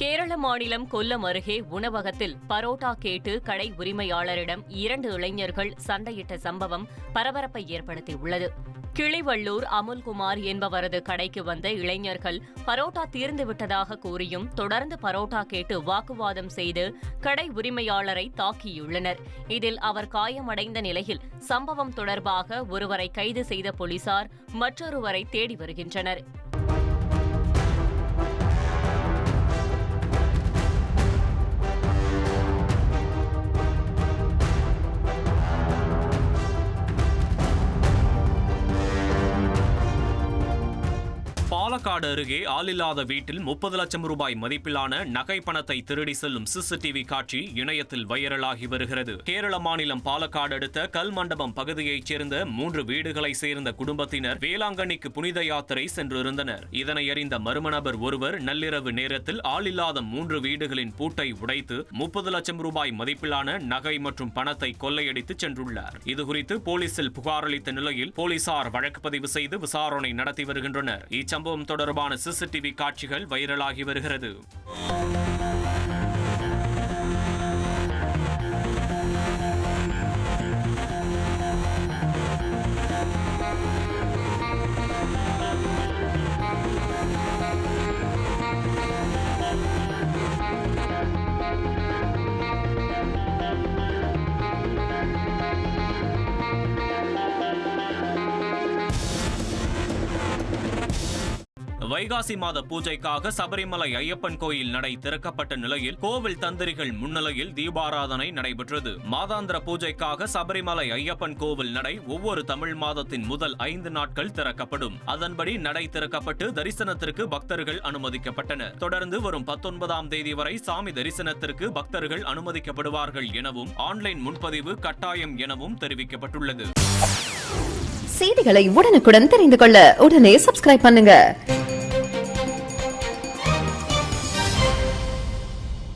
கேரள மாநிலம் கொல்லம் அருகே உணவகத்தில் பரோட்டா கேட்டு கடை உரிமையாளரிடம் இரண்டு இளைஞர்கள் சண்டையிட்ட சம்பவம் பரபரப்பை ஏற்படுத்தியுள்ளது. கிளிவள்ளூர் அமுல்குமார் என்பவரது கடைக்கு வந்த இளைஞர்கள் பரோட்டா தீர்ந்து விட்டதாக கூறியும் தொடர்ந்து பரோட்டா கேட்டு வாக்குவாதம் செய்து கடை உரிமையாளரை தாக்கியுள்ளனர். இதில் அவர் காயமடைந்த நிலையில் சம்பவம் தொடர்பாக ஒருவரை கைது செய்த போலீசார் மற்றொருவரை தேடி வருகின்றனர். பாலக்காடு அருகே ஆளில்லாத வீட்டில் முப்பது லட்சம் ரூபாய் மதிப்பிலான நகை பணத்தை திருடி செல்லும் சிசிடிவி காட்சி இணையத்தில் வைரலாகி வருகிறது. கேரள மாநிலம் பாலக்காடு அடுத்த கல் மண்டபம் பகுதியைச் சேர்ந்த மூன்று வீடுகளை சேர்ந்த குடும்பத்தினர் வேளாங்கண்ணிக்கு புனித யாத்திரை சென்றிருந்தனர். இதனை அறிந்த மர்ம நபர் ஒருவர் நள்ளிரவு நேரத்தில் ஆளில்லாத மூன்று வீடுகளின் பூட்டை உடைத்து முப்பது லட்சம் ரூபாய் மதிப்பிலான நகை மற்றும் பணத்தை கொள்ளையடித்து சென்றுள்ளார். இதுகுறித்து போலீசில் புகாரளித்த நிலையில் போலீசார் வழக்கு பதிவு செய்து விசாரணை நடத்தி வருகின்றனர். இச்சம்பவம் தொடர்பான சிசிடிவி காட்சிகள் வைரலாகி வருகிறது. வைகாசி மாத பூஜைக்காக சபரிமலை ஐயப்பன் கோயில் நடை திறக்கப்பட்ட நிலையில் கோவில் தந்திரிகள் முன்னிலையில் தீபாராதனை நடைபெற்றது. மாதாந்திர பூஜைக்காக சபரிமலை ஐயப்பன் கோவில் நடை ஒவ்வொரு தமிழ் மாதத்தின் முதல் ஐந்து நாட்கள் திறக்கப்படும். அதன்படி நடை திறக்கப்பட்டு தரிசனத்திற்கு பக்தர்கள் அனுமதிக்கப்பட்டனர். தொடர்ந்து வரும் பத்தொன்பதாம் தேதி வரை சாமி தரிசனத்திற்கு பக்தர்கள் அனுமதிக்கப்படுவார்கள் எனவும் ஆன்லைன் முன்பதிவு கட்டாயம் எனவும் தெரிவிக்கப்பட்டுள்ளது. செய்திகளை உடனுக்குடன் தெரிந்து கொள்ள உடனே சப்ஸ்கிரைப் பண்ணுங்க.